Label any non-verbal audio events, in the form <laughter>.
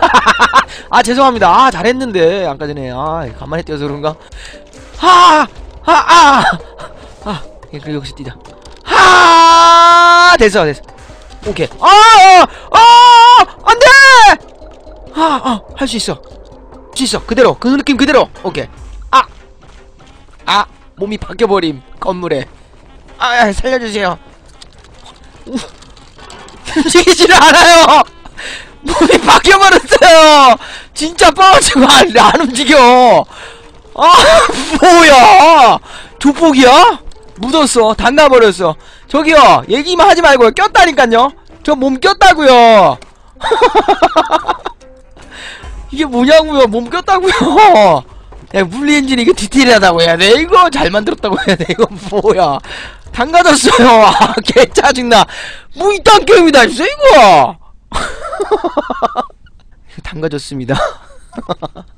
<laughs> 아 죄송합니다. 아 잘했는데 아까 전에 아 가만히 뛰어서 그런가? 하하아아! 아, 예, 그래 역시 뛰자. 하! 됐어 됐어. 오케이. 아아 아, 안돼! 아아할 수 있어. 할 수 있어. 그대로. 그 느낌 그대로. 오케이. 아! 아, 몸이 바뀌어버림 건물에. 아 살려주세요. 우, <laughs> 움직이지를 않아요. <laughs> 몸이 바뀌어버 렸어요 진짜 빠지고 안, 안 움직여. 아 뭐야? 조폭이야? 묻었어. 담가버렸어. 저기요 얘기만 하지 말고요. 꼈다니깐요. 저 몸 꼈다고요. <laughs> 이게 뭐냐고요? 몸 꼈다고요? 야 물리 엔진 이거 디테일하다고 해야 돼. 이거 잘 만들었다고 해야 돼. 이거 뭐야? 담가졌어요. 아 개 <laughs> 짜증나. 뭐 이딴 게임이 다 있어 이거 <laughs> 담가졌습니다 <laughs>